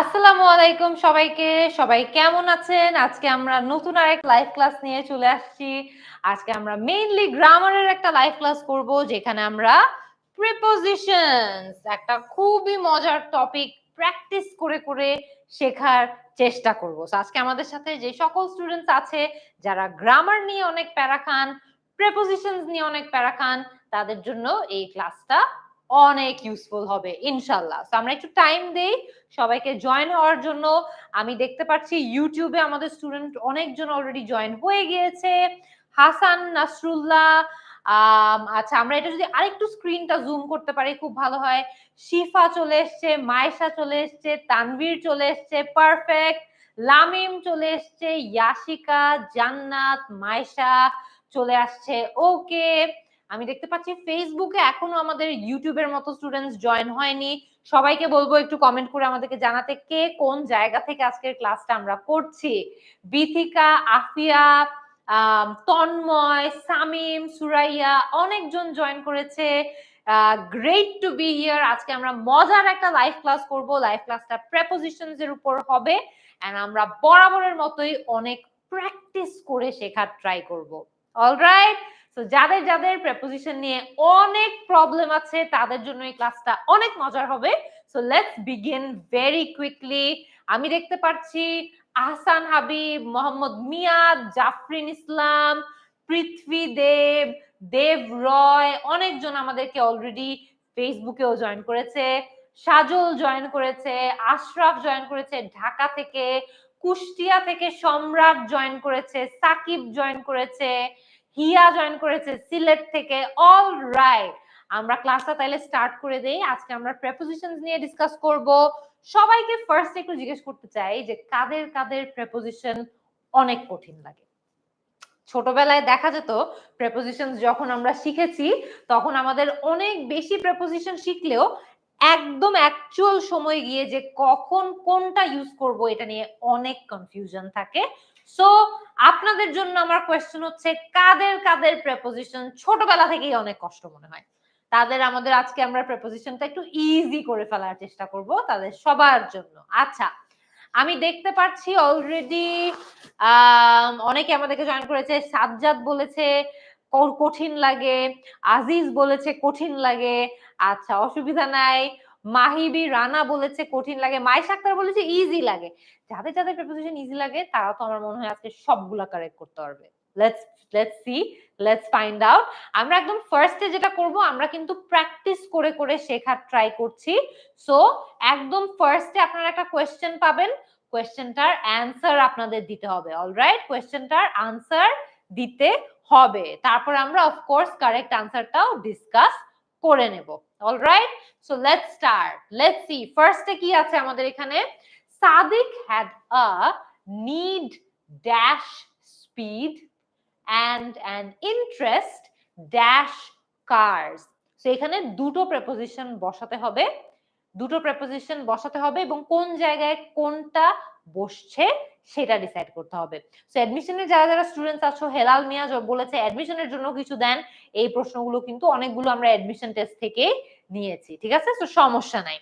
আসসালামু আলাইকুম সবাইকে। সবাই কেমন আছেন? আজকে আমরা নতুন আরেক লাইভ ক্লাস নিয়ে চলে আসছি। আজকে আমরা মেইনলি গ্রামারের একটা লাইভ ক্লাস করব, যেখানে আমরা প্রিপোজিশনস একটা খুবই মজার টপিক প্র্যাকটিস করে করে শেখার চেষ্টা করব। আজকে আমাদের সাথে যে সকল স্টুডেন্টস আছে, যারা গ্রামার নিয়ে অনেক প্যারা খান প্রেপোজিশনস নিয়ে অনেক প্যারা খান, তাদের জন্য এই ক্লাসটা অনেক ইউজফুল হবে, ইনশাল্লাহ। আমরা একটু টাইম দেই, সবাইকে জয়েন হওয়ার জন্য। আমি দেখতে পাচ্ছি ইউটিউবে আমাদের স্টুডেন্ট অনেকজন অলরেডি জয়েন হয়ে গিয়েছে। হাসান, নাসরুল্লাহ আচ্ছা আমরা এটা যদি আরেকটু স্ক্রিনটা জুম করতে পারি, খুব ভালো হয়। শিফা চলে এসছে, মায়েশা চলে এসছে, তানভীর চলে এসছে পারফেক্ট লামিম চলে এসছে, ইয়াশিকা, জান্নাত, মায়েশা চলে আসছে ওকে আমি দেখতে পাচ্ছি ফেসবুকে এখনও আমাদের ইউটিউবের মতো স্টুডেন্টস জয়েন হয়নি। সবাইকে বলব একটু কমেন্ট করে আমাদেরকে জানাতে কে কোন জায়গা থেকে আজকের ক্লাসটা আমরা করছি। বিথিকা, আফিয়া তন্ময়, সামিম, সুরাইয়া অনেকজন জয়েন করেছে। গ্রেট টু বি হিয়ার আজকে আমরা মজার একটা লাইভ ক্লাস করব। লাইভ ক্লাসটা প্রেপোজিশনস এর উপর হবে। এন্ড আমরা বরাবরের মতোই অনেক প্র্যাকটিস করে শেখার ট্রাই করব। অলরাইট তো যাদের যাদের প্রেপোজিশন নিয়ে অনেক প্রবলেম আছে, তাদের জন্য এই ক্লাসটা অনেক মজার হবে। So let's begin very quickly আমি দেখতে পাচ্ছি আহসান হাবিব, মোহাম্মদ মিয়াদ, জাফরিন ইসলাম, পৃথ্বী দেব দেব রয়, অনেকজন আমাদেরকে অলরেডি ফেসবুকেও জয়েন করেছে। সাজল জয়েন করেছে, আশরাফ জয়েন করেছে ঢাকা থেকে, কুষ্টিয়া থেকে সম্রাট জয়েন করেছে, সাকিব জয়েন করেছে। হিয়া জয়েন করেছে সিলেট থেকে। অল রাইট আমরা ক্লাসটা তাইলে স্টার্ট করে দেই। আজকে আমরা প্রেপোজিশনস নিয়ে ডিসকাস করব। সবাইকে ফার্স্ট একটু জিজ্ঞেস করতে চাই যে কাদের কাদের প্রেপোজিশন অনেক কঠিন লাগে। ছোটবেলায় দেখা যেত প্রেপোজিশন যখন আমরা শিখেছি, তখন আমাদের অনেক বেশি প্রেপোজিশন শিখলেও একদম অ্যাকচুয়াল সময় গিয়ে যে কখন কোনটা ইউজ করব, এটা নিয়ে অনেক কনফিউশন থাকে। সো আপনাদের জন্য আমার কোয়েশ্চেন হচ্ছে, কাদের কাদের প্রেপোজিশন ছোটবেলা থেকেই অনেক কষ্ট মনে হয়? তাদের আমাদের আজকে আমরা প্রেপোজিশনটা একটু ইজি করে ফেলার চেষ্টা করব তাদের সবার জন্য। আচ্ছা আমি দেখতে পাচ্ছি অলরেডি অনেকে আমাদেরকে জয়েন করেছে, সাজ্জাদ বলেছে কঠিন লাগে, আজিজ বলেছে, কঠিন লাগে আচ্ছা অসুবিধা নাই, মাহিবি রানা বলেছে, কঠিন লাগে মাইশ আক্তার বলেছে ইজি লাগে। যাদের যাদের প্রেপোজিশন ইজি লাগে, তারা তো আমার মনে হয় আজকে সবগুলা কারেক্ট করতে পারবে। Let's let's see let's find out আমরা একদম ফার্স্টে যেটা করব, আমরা কিন্তু প্র্যাকটিস করে করে শেখার ট্রাই করছি। সো একদম ফার্স্টে আপনারা একটা কোয়েশ্চেন পাবেন। কোয়েশ্চেনটার অ্যান্সার আপনাদের দিতে হবে অলরাইট কোয়েশ্চেনটার আনসার দিতে হবে। তারপর আমরা অফকোর্স কারেক্ট আনসারটাও ডিসকাস করে নেব alright so let's start let's see ফার্স্টে কি আছে আমাদের এখানে? Sadiq had a need dash speed and an interest dash cars তো এখানে দুটো প্রেপোজিশন বসাতে হবে। দুটো প্রেপোজিশন বসাতে হবে এবং কোন জায়গায় কোনটা বসছে সেটা ডিসাইড করতে হবে। সো অ্যাডমিশনের যারা যারা স্টুডেন্টস আছো, হেলাল মিয়া বলেছে অ্যাডমিশনের জন্য কিছু দেন। এই প্রশ্নগুলো কিন্তু অনেকগুলো আমরা অ্যাডমিশন টেস্ট থেকে নিয়েছি, ঠিক আছে? তো সমস্যা নাই।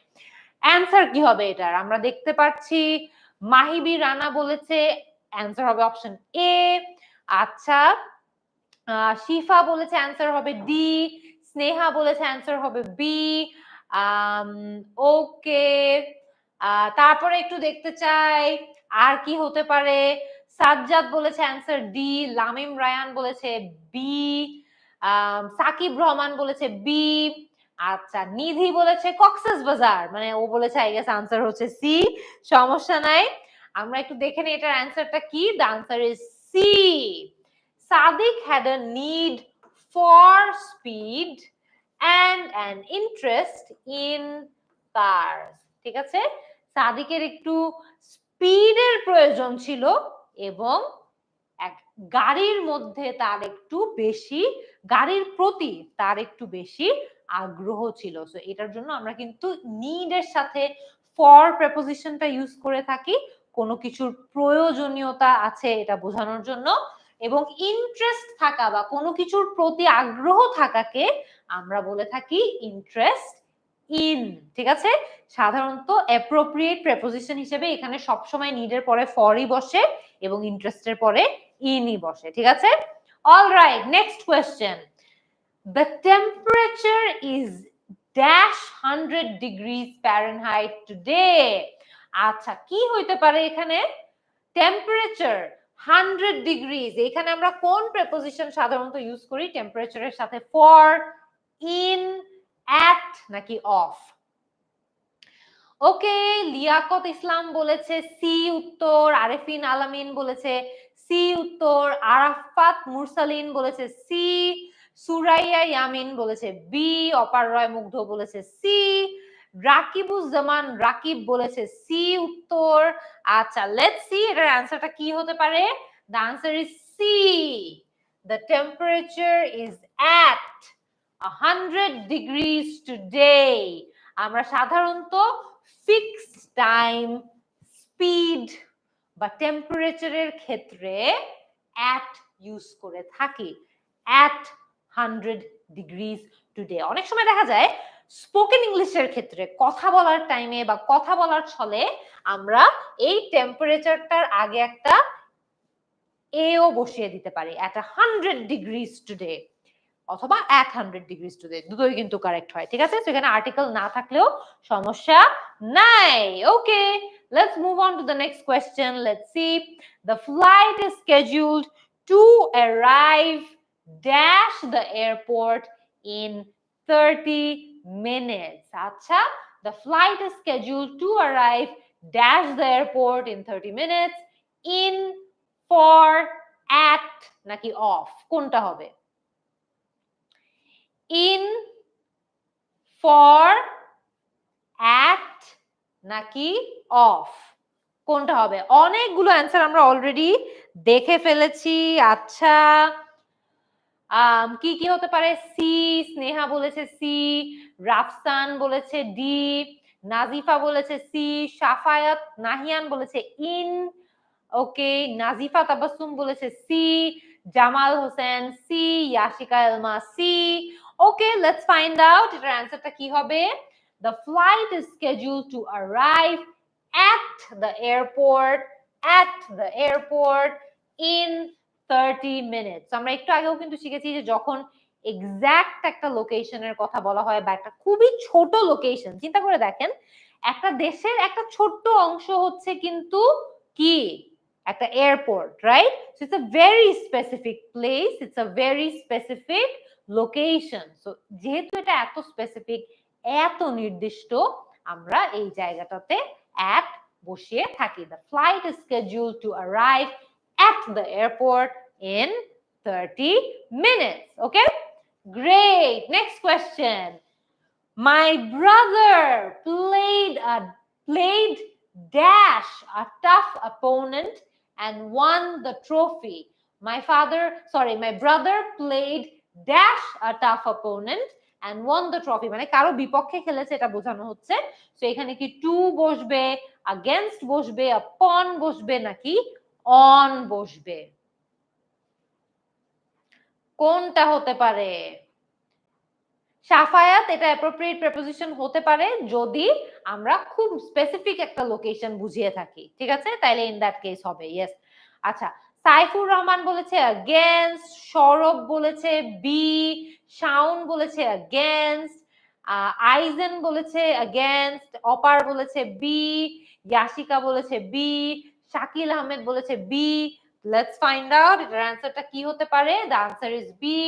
অ্যান্সার কি হবে এটার? আমরা দেখতে পাচ্ছি মাহিবি রানা বলেছে অ্যান্সার হবে অপশন এ আচ্ছা শিফা বলেছে অ্যান্সার হবে ডি স্নেহা বলেছে অ্যান্সার হবে বি ওকে তারপরে একটু দেখতে চাই, আর কি হতে পারে? সাজ্জাদ বলেছে অ্যান্সার ডি লামিম রায়ান বলেছে বি সাকিব রহমান বলেছে বি আচ্ছা নিধি বলেছে কক্সেস বাজার। মানে ও বলেছে আই গেস আনসার হচ্ছে সি সমস্যা নাই। আমরা একটু দেখে নিই এটার অ্যান্সারটা কি। The answer is C Sadiq had a need for speed and an interest in cars ঠিক আছে? সাদিকের একটু স্পিডের প্রয়োজন ছিল এবং এক গাড়ির মধ্যে তার একটু বেশি, গাড়ির প্রতি তার একটু বেশি আগ্রহ ছিল। সো এটার জন্য আমরা কিন্তু নিডের সাথে ফর প্রেপোজিশনটা ইউজ করে থাকি। কোনো কিছুর প্রয়োজনীয়তা আছে এটা বোঝানোর জন্য। এবং ইন্টারেস্ট থাকা বা কোনো কিছুর প্রতি আগ্রহ থাকাকে আমরা বলে থাকি ইন্টারেস্ট ইন ঠিক আছে? সাধারণত অ্যাপ্রোপ্রিয়েট প্রেপোজিশন হিসেবে এখানে সবসময় নিডের পরে ফরই বসে এবং ইন্টারেস্টের পরে ইনই বসে, ঠিক আছে? All right next question the temperature is dash hundred degrees Fahrenheit today আচ্ছা কি হইতে পারে এখানে? টেম্পারেচার হান্ড্রেড ডিগ্রিজ এখানে আমরা কোন প্রেপোজিশন সাধারণত ইউজ করি? টেম্পারেচারের সাথে ফর ইন অ্যাট নাকি অফ ওকে লিয়াকত ইসলাম বলেছে সি উত্তর, আরেফিন আলামিন বলেছে সি উত্তর, আরাফাত মুরসালিন বলেছে সি সুরাইয়া ইয়ামিন বলেছে, বি, অপার রয় মুগ্ধ বলেছে, সি, রাকিবুজ্জামান রাকিব বলেছে, সি, উত্তর। আচ্ছা লেটস সি এটার অ্যান্সারটা কি হতে পারে? The answer is C the temperature is at 100 degrees today আমরা সাধারণত ফিক্স টাইম স্পিড বা টেম্পারেচারের ক্ষেত্রে অ্যাট ইউজ করে থাকি। অ্যাট হান্ড্রেড ডিগ্রিজ টুডে অনেক সময় দেখা যায় স্পোকেন ইংলিশের ক্ষেত্রে কথা বলার টাইমে বা কথা বলার ছলে আমরা এই টেম্পারেচারটার আগে একটা এও বসিয়ে দিতে পারি অ্যাট হান্ড্রেড ডিগ্রিজ টুডে অথবা অ্যাট হান্ড্রেড ডিগ্রিজ টুডে দুটোই কিন্তু কারেক্ট হয়, ঠিক আছে? সেখানে আর্টিকেল না থাকলেও সমস্যা নাই। Okay let's move on to the next question. Let's see. The flight is scheduled to arrive dash the airport in 30 minutes আচ্ছা the flight is scheduled to arrive dash the airport in 30 minutes in for at নাকি off কোনটা হবে in for at নাকি of কোনটা হবে অনেকগুলো answer আমরা already দেখে ফেলেছি আচ্ছা কি কি হতে পারে? সি, স্নেহা বলেছে সি, রাফসান বলেছে ডি, নাজিফা বলেছে সি সাফায়াত নাহিয়ান বলেছে ইন, ওকে, নাজিফা তাবাসুম বলেছে C, Jamal Hossain C, Yashika Elma C. Okay let's find out এটার অ্যান্সারটা কি হবে? The flight is scheduled to arrive at the airport, at the airport in 30 minutes. আমরা একটু আগেও কিন্তু শিখেছি যে যখন এক্সাক্ট একটা লোকেশনের কথা বলা হয় বা একটা খুবই ছোট লোকেশন চিন্তা করে দেখেন, একটা দেশের একটা ছোট্ট অংশ হচ্ছে কিন্তু কি? একটা airport right it's a very specific place it's a very specific location so যেহেতু এটা এত স্পেসিফিক এত নির্দিষ্ট, আমরা এই জায়গাটাতে অ্যাট বসিয়ে থাকি। The flight is schedule to arrive At the airport in thirty minutes okay great next question My brother played a played dash a tough opponent and won the trophy. My father, sorry, my brother played dash a tough opponent and won the trophy. মানে কারো বিপক্ষে খেলেছে এটা বোঝানো হচ্ছে তো এখানে কি টু বসবে against বসবে upon বসবে নাকি অন বসবে। কোনটা হতে পারে? সাফায়াত এটা অ্যাপ্রোপ্রিয়েট প্রেপোজিশন হতে পারে যদি আমরা খুব স্পেসিফিক একটা লোকেশন বুঝিয়ে থাকি, ঠিক আছে? তাইলে ইন দ্যাট কেস হবে ইয়েস আচ্ছা সাইফুর রহমান বলেছে অ্যাগেনস্ট সৌরভ বলেছে বি শাউন বলেছে অ্যাগেনস্ট আইজেন বলেছে অ্যাগেনস্ট অপার বলেছে বি ইয়াসিকা বলেছে বি শাকিল আহমেদ বলেছে বি লেটস ফাইন্ড আউট এটার অ্যান্সারটা কি হতে পারে? The answer is B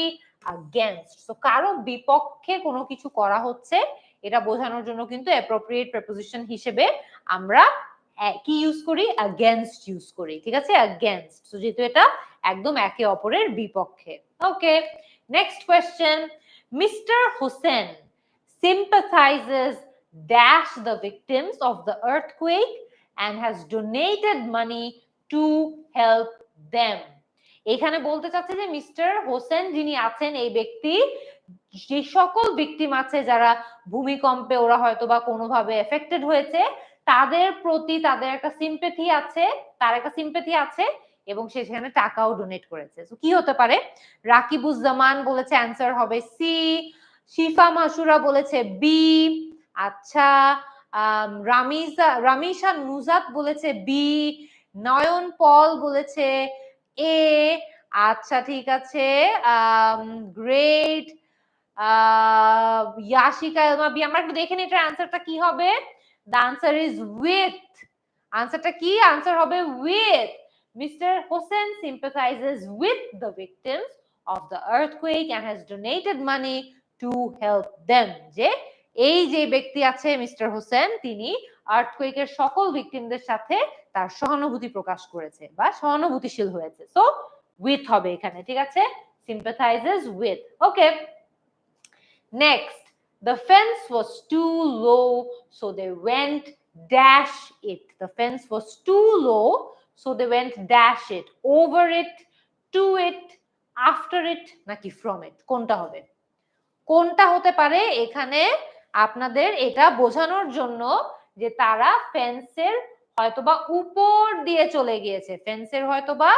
against. So কারও বিপক্ষে কোনো কিছু করা হচ্ছে, এটা বোঝানোর জন্য কিন্তু অ্যাপ্রোপ্রিয়েট প্রেপোজিশন হিসেবে আমরা কি ইউজ করি? Against ইউজ করি, ঠিক আছে? Against. সো যেহেতু এটা একদম একে অপরের বিপক্ষে। Okay next question mister Hossain sympathizes dash the victims of the earthquake and has donated money to help them. এখানে বলতে চাচ্ছে যে মিস্টার হোসেন যিনি আছেন, এই ব্যক্তি, যে সকল ভিকটিম আছে যারা ভূমিকম্পে ওরা হয়তো বা কোনোভাবে এফেক্টেড হয়েছে, তাদের প্রতি তাদের একটা সিম্পেথি আছে, তার একটা সিম্পেথি আছে এবং সে সেখানে টাকাও ডোনেট করেছে। কি হতে পারে? রাকিবুজ্জামান বলেছে অ্যান্সার হবে সি শিফা মাসুরা বলেছে বি আচ্ছা রামিজা, রামিশা নুজাত বলেছে বি নয়ন পল বলেছে এ আচ্ছা ঠিক আছে গ্রেট ইয়াশিকা এলমা বি আমরা একটু দেখে নিই এটার অ্যান্সারটা কি হবে? দ্য আনসার ইজ উইথ আনসারটা কি? আনসার হবে with mister Hossain sympathizes with the victims of the earthquake and has donated money to help them. যে এই যে ব্যক্তি আছে মিস্টার হোসেন তিনি আর্থকুয়েকের সকল ভিকটিমদের সাথে তার সহানুভূতি প্রকাশ করেছে বা সহানুভূতিশীল হয়েছে সো উইথ হবে এখানে ঠিক আছে sympathizes with okay next the fence was too low so they went dash it the fence was too low so they went dash it over it to it after it নাকি from it কোনটা হবে কোনটা হতে পারে এখানে আপনাদের এটা বোঝানোর জন্য যে তারা ফেন্সের হয়তোবা উপর দিয়ে চলে গিয়েছে। ফেন্সের হয়তোবা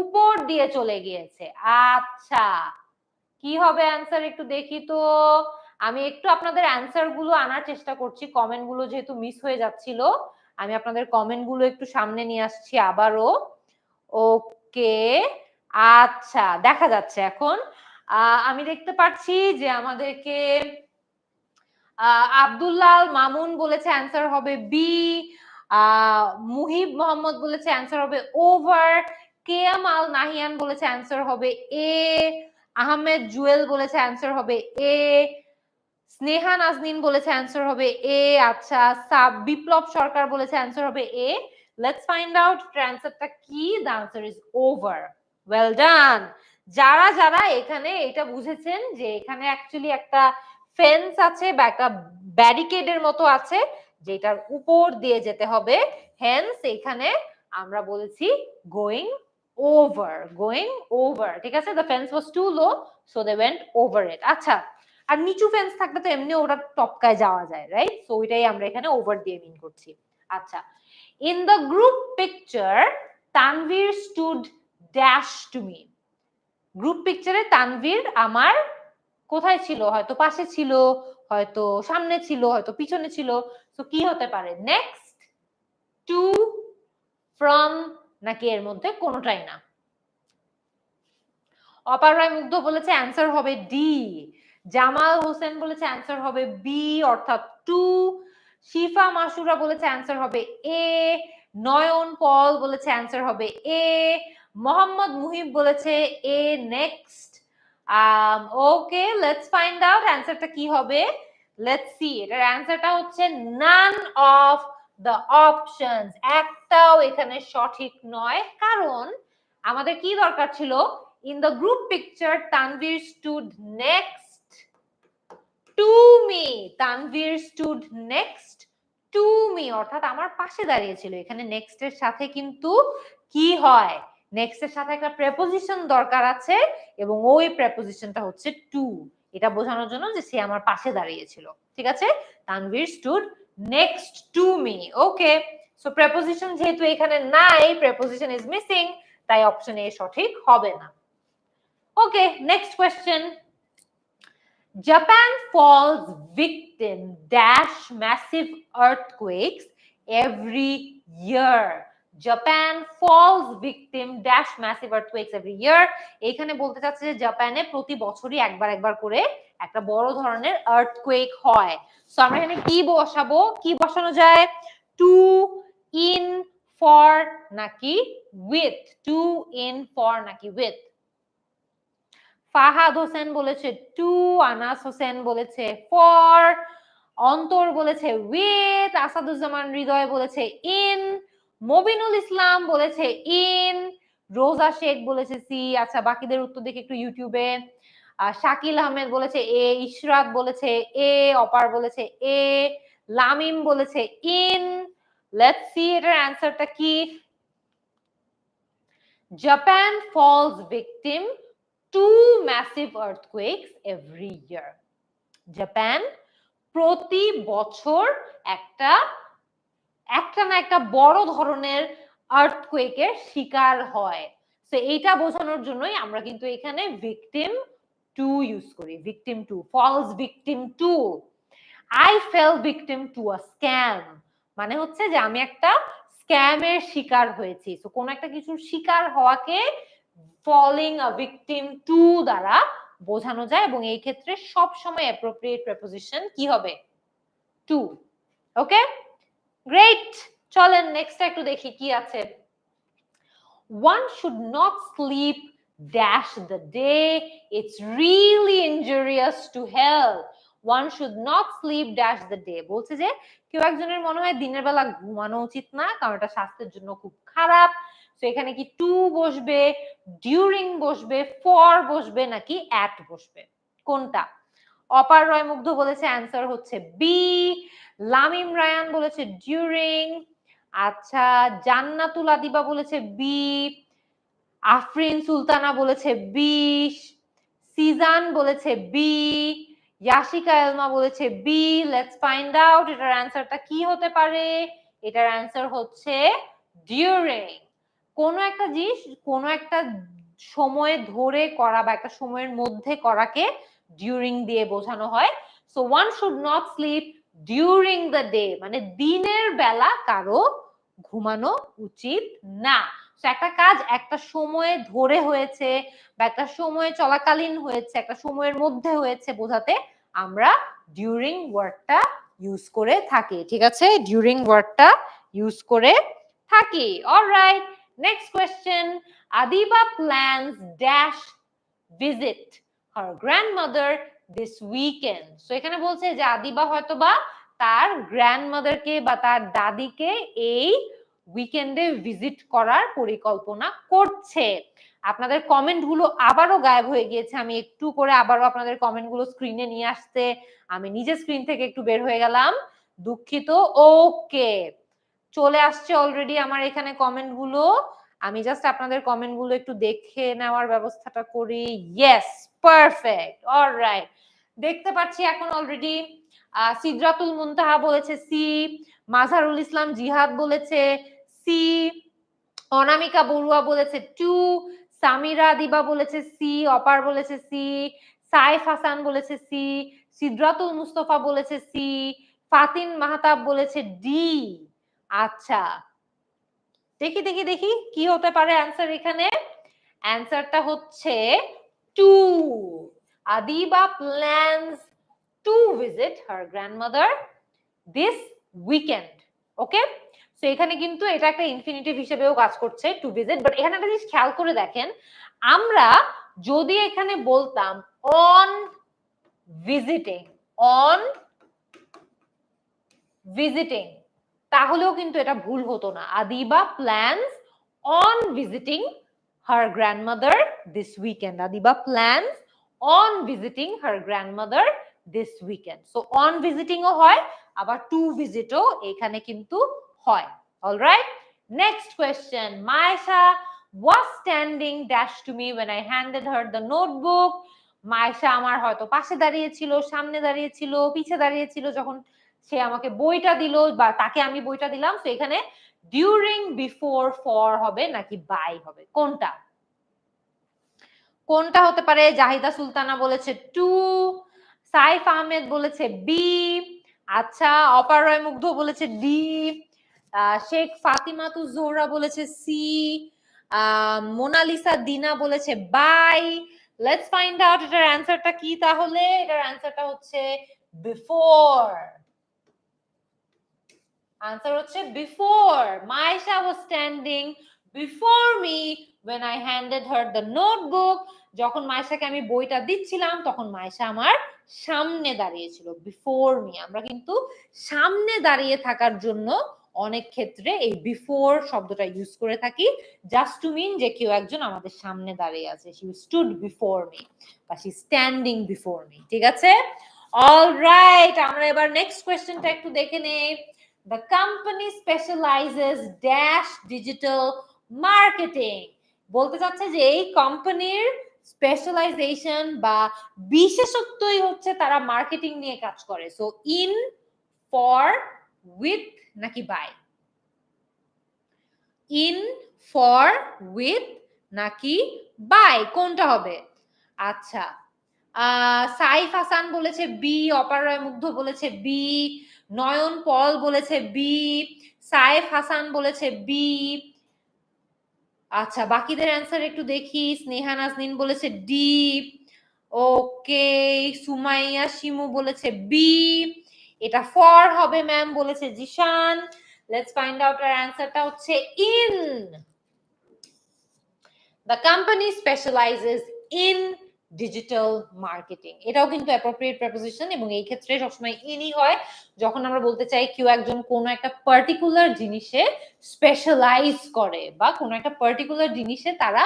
উপর দিয়ে চলে গিয়েছে। আচ্ছা কি হবে অ্যান্সার একটু দেখি তো। আমি একটু আপনাদের অ্যান্সারগুলো আনার চেষ্টা করছি। কমেন্টগুলো যেহেতু মিস হয়ে যাচ্ছিল, আমি আপনাদের কমেন্টগুলো একটু সামনে নিয়ে আসছি আবারও। ওকে আচ্ছা দেখা যাচ্ছে এখন। আমি দেখতে পাচ্ছি যে আমাদেরকে আহ, আব্দুল্লাহ মামুন বলেছে অ্যান্সার হবে বি মুহিব মোহাম্মদ বলেছে অ্যান্সার হবে over K M Al Nahiyan বলেছে অ্যান্সার হবে এ আহমেদ জুয়েল বলেছে অ্যান্সার হবে এ স্নেহা নাজনিন বলেছে অ্যান্সার হবে এ আচ্ছা সাব বিপ্লব সরকার বলেছে অ্যান্সার হবে এ লেটস ফাইন্ড আউট অ্যান্সারটা কি? The answer is over well done যারা যারা এখানে এটা বুঝেছেন যে এখানে অ্যাকচুয়ালি একটা ফেন্স আছে বা একটা ব্যারিকেডের মতো আছে, যেটার উপর দিয়ে যেতে হবে। হেন্স এখানে আমরা বলেছি গোয়িং ওভার গোয়িং ওভার ঠিক আছে? The fence was too low so they went over it আচ্ছা আর নিচু ফেন্স থাকলে তো এমনি ওটা টপকায় যাওয়া যায় রাইট সো ওইটাই আমরা এখানে ওভার দিয়ে মিন করছি। আচ্ছা in the group picture Tanvir stood dash to me group পিকচারে Tanvir আমার কোথায় ছিল? হয়তো পাশে ছিল, হয়তো সামনে ছিল, হয়তো পিছনে ছিল। তো কি হতে পারে? নেক্সট টু ফ্রম নাকি এর মধ্যে কোনোটাই না? অপার রায় মুগ্ধ বলেছে অ্যান্সার হবে ডি জামাল হোসেন বলেছে অ্যান্সার হবে বি অর্থাৎ টু শিফা মাসুরা বলেছে অ্যান্সার হবে এ নয়ন পল বলেছে অ্যান্সার হবে এ মোহাম্মদ মুহিব বলেছে A next okay let's find out অ্যান্সারটা কি হবে? লেটস সি এটার অ্যান্সারটা হচ্ছে নান অফ দ্য অপশনস একটাও এখানে সঠিক নয়। কারণ আমাদের কি দরকার ছিল? In the group picture Tanvir stood next to me Tanvir stood next to me অর্থাৎ আমার পাশে দাঁড়িয়েছিল এখানে নেক্সট এর সাথে কিন্তু কি হয়? নেক্সট এর সাথে একটা প্রেপোজিশন দরকার আছে এবং ওই প্রেপোজিশনটা হচ্ছে টু এটা বোঝানোর জন্য যে সে আমার পাশে দাঁড়িয়েছিল। ঠিক আছে? Tanvir stood next to me okay so preposition যেহেতু এখানে নাই প্রেপোজিশন ইজ মিসিং তাই অপশন এ সঠিক হবে না। Okay next question Japan falls victim dash massive earthquakes every year. Japan falls victim dash massive earthquakes every year. এখানে বলতে চাচ্ছে যে জাপানে প্রতি বছরই একবার একবার করে একটা বড় ধরনের আর্থকুয়েক হয়। সো আমরা এখানে কি বসাবো? কি বসানো যায়? টু ইন ফর নাকি উইথ টু ইন ফর নাকি উইথ ফাহাদ হোসেন বলেছে টু আনাস হোসেন বলেছে ফর অন্তর বলেছে উইথ আসাদুজ্জামান হৃদয় বলেছে ইন মবিনুল ইসলাম বলেছে ইন, রোজা শেখ বলেছে সি আচ্ছা বাকিদের উত্তর দেখে একটু ইউটিউবে শাকিল আহমেদ বলেছে এ ইশরাত বলেছে এ, অপার বলেছে এ, লামিম বলেছে ইন। লেটস সি এটার অ্যান্সারটা কি? Japan falls victim to massive earthquakes every year Japan প্রতি বছর একটা একটা না একটা বড় ধরনের আর্থকুয়েকের শিকার হয়। তো এইটা বোঝানোর জন্যই আমরা কিন্তু এখানে ভিকটিম টু ইউজ করি। Victim to falls victim to I fell victim to a scam মানে হচ্ছে যে আমি একটা স্ক্যামের শিকার হয়েছি। তো কোন একটা কিছুর শিকার হওয়াকে ফলিং আ ভিকটিম টু দ্বারা বোঝানো যায় এবং এই ক্ষেত্রে সব সময় অ্যাপ্রোপ্রিয়েট প্রেপোজিশন কি হবে? টু ওকে গ্রেট চলেন নেক্সট একটু দেখি কি আছে। One should not sleep dash the day. It's really injurious to health one should not sleep dash the day. বলছে যে, কেউ একজনের মনে হয় দিনের বেলা ঘুমানো উচিত না, কারণ এটা স্বাস্থ্যের জন্য খুব খারাপ। তো এখানে কি টু বসবে ডিউরিং বসবে ফর বসবে, নাকি অ্যাট বসবে? কোনটা? অপার রয় মুগ্ধ বলেছে অ্যান্সার হচ্ছে বি লামিম রায়ান বলেছে ডিউরিং আচ্ছা জান্নাতুল আদিবা বলেছে বি আফরিন সুলতানা বলেছে বি সিজান বলেছে বি ইয়াশিকা এলমা বলেছে বি লেটস ফাইন্ড আউট এটার অ্যান্সারটা কি হতে পারে? এটার অ্যান্সার হচ্ছে ডিউরিং কোনো একটা জিনিস কোনো একটা সময় ধরে করা বা একটা সময়ের মধ্যে করাকে ডিউরিং দিয়ে বোঝানো হয়। So one should not sleep during the day মানে দিনের বেলা কারও ঘুমানো উচিত না। একটা কাজ একটা সময়ে ধরে হয়েছে বা একটা সময়ে চলাকালীন হয়েছে, একটা সময়ের মধ্যে হয়েছে বোঝাতে আমরা ডিউরিং ওয়ার্ডটা ইউজ করে থাকি, ঠিক আছে? ডিউরিং ওয়ার্ডটা ইউজ করে থাকি। Alright next question Adiba plans dash visit her grandmother this weekend so এখানে বলছে যে আদিবা হয়তোবা তার গ্র্যান্ডমাদারকে বা তার দাদিকে এই উইকেন্ডে ভিজিট করার পরিকল্পনা করছে। আপনাদের কমেন্টগুলো আবারও গায়েব হয়ে গিয়েছে। আমি একটু করে আবারও আপনাদের কমেন্টগুলো স্ক্রিনে নিয়ে আসতে। আমি নিজের স্ক্রিন থেকে একটু বের হয়ে গেলাম। দুঃখিত। ওকে চলে আসছে অলরেডি আমার এখানে কমেন্টগুলো। আমি জাস্ট আপনাদের কমেন্টগুলো একটু দেখে নেওয়ার ব্যবস্থাটা করি। ইয়েস পারফেক্ট অলরাইট দেখতে পাচ্ছি এখন অলরেডি সিদ্রাতুল মুনতাহা বলেছে সি মাঝারুল ইসলাম জিহাদ বলেছে সি অনামিকা বড়ুয়া বলেছে টু সামিরা দিবা বলেছে সি অপার বলেছে সি সাইফ হাসান বলেছে সি সিদ্রাতুল মুস্তফা বলেছে সি ফাতিন মাহতাব বলেছে ডি আচ্ছা। দেখি দেখি দেখি, কি হতে পারে অ্যান্সার এখানে? অ্যান্সারটা হচ্ছে to Adiba plans to visit her grandmother this weekend okay তো এখানে কিন্তু এটা একটা ইনফিনিটিভ হিসেবেও কাজ করছে টু ভিজিট বাট এখানে একটা জিনিস খেয়াল করে দেখেন, আমরা যদি এখানে বলতাম অন ভিজিটিং অন ভিজিটিং তাহলেও কিন্তু এটা ভুল হতো না। Adiba plans on visiting her grandmother this weekend Adiba plans on visiting her grandmother this weekend so on ভিজিটিংও হয়, আবার টু ভিজিটও এখানে কিন্তু হয়। Alright next question Maisha was standing dash to me when I handed her the notebook. Maisha আমার হয়তো পাশে দাঁড়িয়েছিল, সামনে দাঁড়িয়েছিল, পিছে দাঁড়িয়েছিল, যখন সে আমাকে বইটা দিল বা তাকে আমি বইটা দিলাম। তো এখানে ডিউরিং বিফোর ফর হবে নাকি বাই হবে? কোনটা? কোনটা হতে পারে? জাহিদা সুলতানা বলেছে টু, সাইফ আহমেদ বলেছে বি আচ্ছা অপার রয় মুগ্ধ বলেছে ডি শেখ ফাতিমাতু জোহরা বলেছে সি মোনালিসা দিনা বলেছে বাই লেটস ফাইন্ড আউট এটার অ্যান্সারটা কি তাহলে? এটার অ্যান্সারটা হচ্ছে বিফোর আনসার হচ্ছে before Maisha was standing before me when I handed her the notebook. যখন মাইশাকে আমি বইটা দিচ্ছিলাম, তখন মাইশা আমার সামনে দাঁড়িয়েছিল বিফোর মি আমরা কিন্তু সামনে দাঁড়িয়ে থাকার জন্য অনেক ক্ষেত্রে এই বিফোর শব্দটা ইউজ করে থাকি। জাস্ট টু মিন যে কেউ একজন আমাদের সামনে দাঁড়িয়ে আছে। শি স্টুড বিফোর মি বা শি স্ট্যান্ডিং বিফোর মি ঠিক আছে? অল রাইট আমরা এবার নেক্সট কোয়েশ্চেনটা একটু দেখে নেই। The company specializes dash digital marketing বলতে চাচ্ছে যে এই কোম্পানির স্পেশালাইজেশন বা বিশেষত্বই হচ্ছে তারা মার্কেটিং নিয়ে কাজ করে। সো ইন ফর উইথ নাকি বাই ইন ফর উইথ নাকি বাই কোনটা হবে? আচ্ছা সাইফ হাসান বলেছে বি অপার রায় মুগ্ধ বলেছে বি নয়ন পল বলেছে বি সাইফ হাসান বলেছে বি আচ্ছা বাকিদের অ্যান্সার একটু দেখি। স্নেহা নাজনীন বলেছে ডি ওকে সুমাইয়া শিমু বলেছে বি এটা ফর হবে ম্যাম বলেছে জিশান। লেটস ফাইন্ড আউট আর অ্যান্সারটা হচ্ছে in. The company specializes in digital marketing এটাও কিন্তু অ্যাপ্রোপ্রিয়েট প্রেপোজিশন এবং এই ক্ষেত্রে সবসময় ইনই হয়, যখন আমরা বলতে চাই কেউ একজন কোনো একটা পার্টিকুলার জিনিসে স্পেশালাইজ করে বা কোনো একটা পার্টিকুলার জিনিসে তারা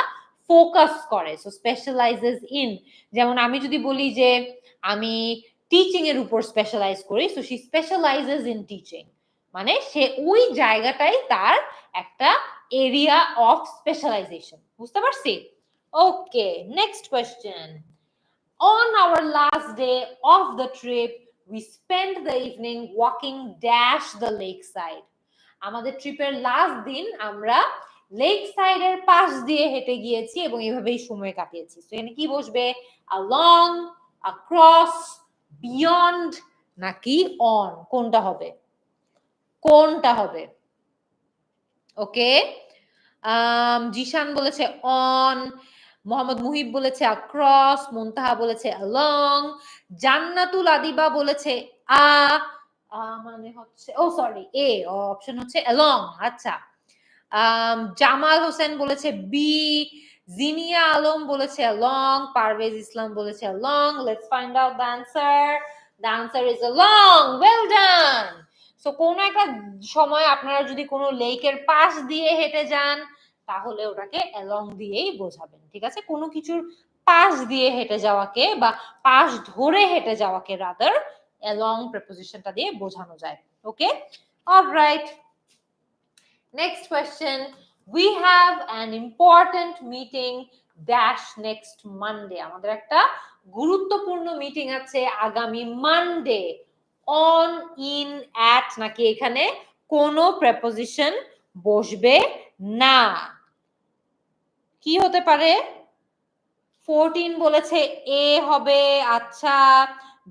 ফোকাস করে সো স্পেশালাইজেস ইন যেমন আমি যদি বলি যে আমি টিচিং এর উপর স্পেশালাইজ করি so she specializes in teaching মানে সে ওই জায়গাটাই তার একটা এরিয়া অফ স্পেশালাইজেশন বুঝতে পারছি? Okay next question on our last day of the trip, we spent the evening walking dash the lakeside. আমাদের ট্রিপের লাস্ট দিন আমরা লেক সাইডের পাশ দিয়ে হেঁটে গিয়েছি এবং এভাবেই সময় কাটিয়েছি। তো এখানে কি বসবে? Along, across, beyond, নাকি on? কোনটা হবে? কোনটা হবে? ওকে জিশান বলেছে অন মোহাম্মদ মুহিব বলেছে across মুনতাহা বলেছে along জান্নাতুল আদিবা বলেছে আ মানে হচ্ছে, ও সরি এ অপশন হচ্ছে along আচ্ছা। জামাল হোসেন বলেছে বি জিনিয়া আলম বলেছে লং পারভেজ ইসলাম বলেছে long let's find out the answer the answer is along well done so কোনো একটা সময় আপনারা যদি কোনো লেকের পাশ দিয়ে হেঁটে যান তাহলে ওটাকে অ্যালং দিয়েই বোঝাবেন, ঠিক আছে? কোনো কিছুর পাশ দিয়ে হেঁটে যাওয়াকে বা পাশ ধরে হেঁটে যাওয়াকে রাদার অ্যালং প্রেপোজিশনটা দিয়ে বোঝানো যায় okay alright next question we have an important meeting dash next Monday আমাদের একটা গুরুত্বপূর্ণ মিটিং আছে আগামী মানডে অন ইন অ্যাট নাকি এখানে কোনো প্রেপোজিশন বসবে না। কি হতে পারে? ফোরটিন বলেছে এ হবে আচ্ছা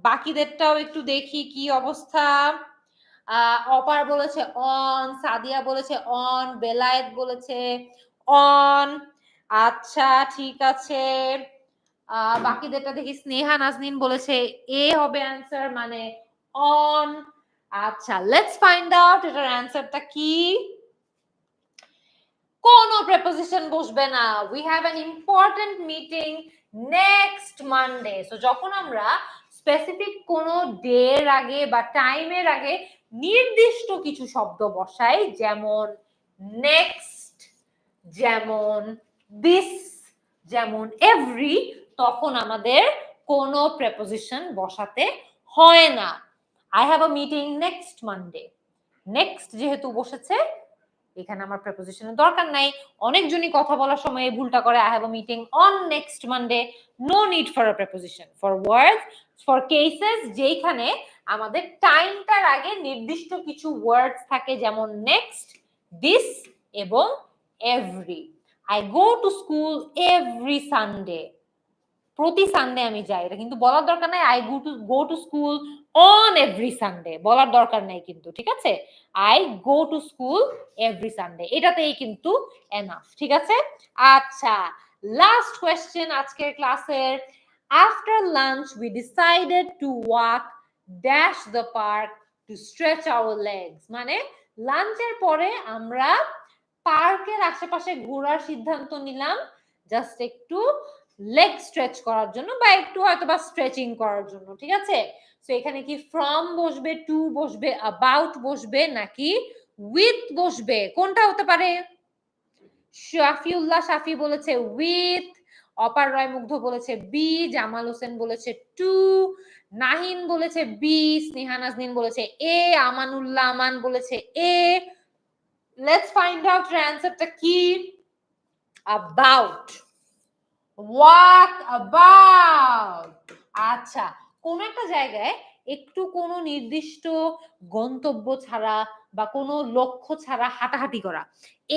বাকিদেরটাও একটু দেখি কি অবস্থা। অপার বলেছে অন সাদিয়া বলেছে অন বেলায়েত বলেছে অন আচ্ছা ঠিক আছে। বাকিদেরটা দেখি, স্নেহা নাজনিন বলেছে এ হবে অ্যান্সার মানে অন আচ্ছা লেটস ফাইন্ড আউট এটার অ্যান্সারটা কি? কোনো প্রেপোজিশন বসবে না। We have an important meeting next Monday so যখন আমরা স্পেসিফিক কোনো ডে আগে বা টাইমের আগে নির্দিষ্ট কিছু শব্দ বসাই, যেমন নেক্সট যেমন দিস যেমন এভরি তখন আমাদের কোনো প্রেপোজিশন বসাতে হয় না। I have a meeting next Monday next যেহেতু বসেছে এখানে আমার প্রেপোজিশনের দরকার নাই। অনেকজনই কথা বলার সময় ভুলটা করে। I have a meeting on next Monday no need for a preposition for words for cases যেখানে আমাদের টাইমটার আগে নির্দিষ্ট কিছু ওয়ার্ডস থাকে, যেমন নেক্সট দিস এবং every I go to school every Sunday প্রতি সানডে আমি যাই, এটা কিন্তু বলার দরকার নাই। I go to go to school on every Sunday বলার দরকার নাই কিন্তু, ঠিক আছে? I go to school every Sunday এটাতেই কিন্তু এনাফ ঠিক আছে? আচ্ছা লাস্ট কোয়েশ্চেন আজকের ক্লাসের after lunch we decided to walk dash the park to stretch our legs মানে লাঞ্চের পরে আমরা পার্কের আশেপাশে ঘোরার সিদ্ধান্ত নিলাম। জাস্ট একটু লেগ স্ট্রেচ করার জন্য বা একটু হয়তো বা স্ট্রেচিং করার জন্য, ঠিক আছে? তো এখানে কি ফ্রম বসবে টু বসবে অ্যাবাউট বসবে নাকি উইথ বসবে? কোনটা হতে পারে? শাফিউল্লাহ শাফি বলেছে উইথ অপার রায় মুগ্ধ বলেছে বি জামাল হোসেন বলেছে টু নাহিন বলেছে বি স্নেহা নাজনীন বলেছে এ আমানুল্লাহ আমান বলেছে এ লেটস ফাইন্ড আউট অ্যান্সারটা কি? অ্যাবাউট ওয়াক অ্যাবাউট আচ্ছা কোন একটা জায়গায় একটু কোনো নির্দিষ্ট গন্তব্য ছাড়া বা কোনো লক্ষ্য ছাড়া হাঁটাহাঁটি করা।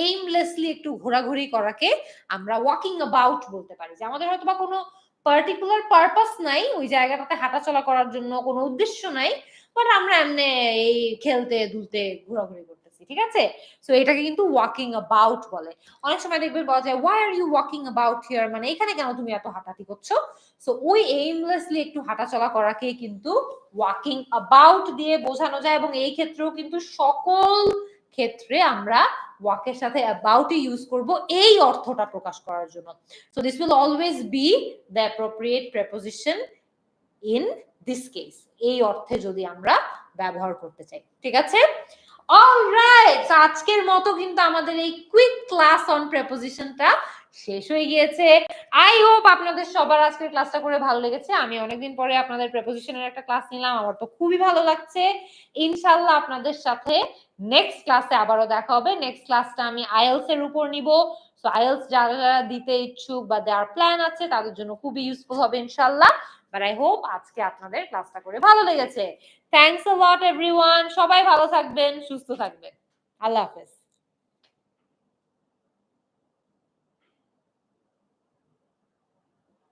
এইমলেসলি একটু ঘোরাঘুরি করাকে আমরা ওয়াকিং অ্যাবাউট বলতে পারি। যে আমাদের হয়তো বা কোনো পার্টিকুলার পারপাস নাই, ওই জায়গাটাতে হাঁটাচলা করার জন্য কোনো উদ্দেশ্য নাই বাট আমরা এমনি এই খেলতে দুলতে ঘোরাঘুরি করতেছি ঠিক আছে? সো এটাকে কিন্তু ওয়াকিং অ্যাবাউট বলে। অনেক সময় দেখবেন বলা যায় why are you walking about here মানে এখানে কেন তুমি এত হাঁটাহাঁটি করছ? সো ওই এইমলেসলি একটু হাঁটাচলা করাকে কিন্তু ওয়াকিং অ্যাবাউট দিয়ে বোঝানো যায় এবং এই ক্ষেত্রেও কিন্তু সকল ক্ষেত্রে আমরা ওয়াকের সাথে অ্যাবাউট ইউজ করব এই অর্থটা প্রকাশ করার জন্য। So this will always be the appropriate preposition in this case এই অর্থে যদি আমরা ব্যবহার করতে চাই। ঠিক আছে? অলরাইট আজকের মতো কিন্তু আমাদের এই কুইক ক্লাস অন প্রেপোজিশনটা শেষ হয়ে গিয়েছে। আই হোপ আপনাদের সবার আজকের ক্লাসটা করে ভালো লেগেছে। আমি অনেকদিন পরে আপনাদের প্রেপোজিশনের একটা ক্লাস নিলাম। আমার তো খুবই ভালো লাগছে। ইনশাল্লাহ আপনাদের সাথে নেক্সট ক্লাসে আবারও দেখা হবে। নেক্সট ক্লাসটা আমি আইএলস এর উপর নিব। সো আইএলস যারা যারা দিতে ইচ্ছুক বা দেওয়ার প্ল্যান আছে, তাদের জন্য খুবই ইউজফুল হবে ইনশাল্লাহ বাট আই হোপ আজকে আপনাদের ক্লাসটা করে ভালো লেগেছে। থ্যাংকস লট এভরিওয়ান সবাই ভালো থাকবেন সুস্থ থাকবেন। আল্লাহ হাফেজ।